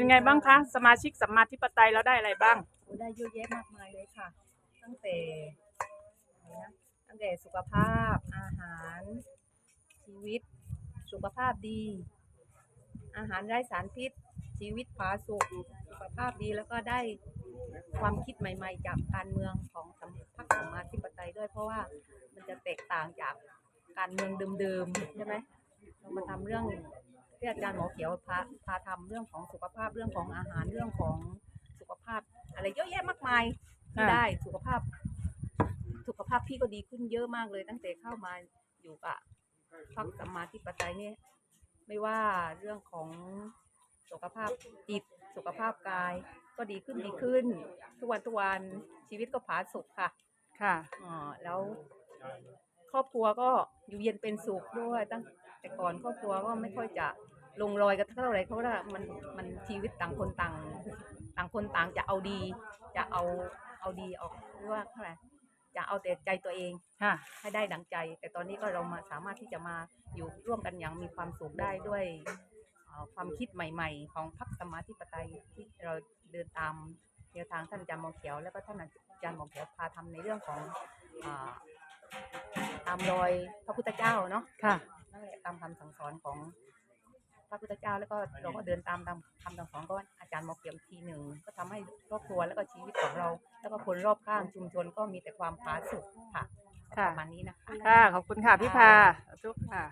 เป็นไงบ้างคะ สมาชิกสัมมาธิปไตยแล้วได้อะไรบ้าง โอ้ได้เยอะแยะมากมายเลยค่ะ ตั้งแต่อะไรนะตั้งแต่สุขภาพ อาหาร ชีวิต สุขภาพดี อาหารไร้สารพิษ ชีวิตผาสุกสุขภาพดีแล้วก็ได้ความคิดใหม่ ๆ จากการเมืองของสัมพรรคสัมมาธิปไตยด้วย เพราะว่ามันจะแตกต่างจากการเมืองเดิมๆใช่ไหมเรามาทำเรื่อง ที่อาจารย์หมอเขียวพาพาทำเรื่องของสุขภาพเรื่องของอาหารเรื่องของสุขภาพ อะไรเยอะแยะมากมายที่ค่ะได้สุขภาพ สุขภาพพี่ก็ดีขึ้นเยอะมากเลย ตั้งแต่เข้ามาอยู่กับพรรคสัมมาธิปไตยเนี่ยไม่ว่าเรื่องของสุขภาพจิตสุขภาพกาย ก็ดีขึ้นดีขึ้น ทุกวันทุกวันชีวิตก็ผาสุกค่ะ ค่ะอ๋อแล้ว ครอบครัวก็อยู่เย็นเป็นสุขด้วยตั้งแต่ก่อนครอบครัวก็ไม่ค่อยจะ ลงรอยกันเท่าไหร่เพราะว่ามันมันชีวิตต่างคนต่าง ต่างคนต่างจะเอาดี จะเอาเอาดีออกหรือว่าเท่าไหร่จะเอาแต่ใจตัวเองค่ะ ให้ได้ดังใจ แต่ตอนนี้ก็เรามาสามารถที่จะมาอยู่ร่วมกันอย่างมีความสุขได้ด้วยเอ่อความคิดใหม่ ๆ ของพรรคสมมาธิปไตยที่เราเดินตามแนวทางท่านอาจารย์หมอเขียว แล้วก็ท่านอาจารย์หมอเขียวพาทำในเรื่องของอาตามรอยพระพุทธเจ้าเนาะ ค่ะ นั่นแหละตามคำสั่งสอนของ พระพุทธเจ้าแล้วก็เราก็เดินตามตามคำสั่งสอนก็อาจารย์หมอเขียวอีกทีหนึ่งก็ทำให้ครอบครัวแล้วก็ชีวิตของเรา แล้วก็คนรอบข้างชุมชนก็มีแต่ความผาสุกค่ะค่ะประมาณนี้นะคะ ค่ะ ขอบคุณค่ะพี่พาทุกค่ะ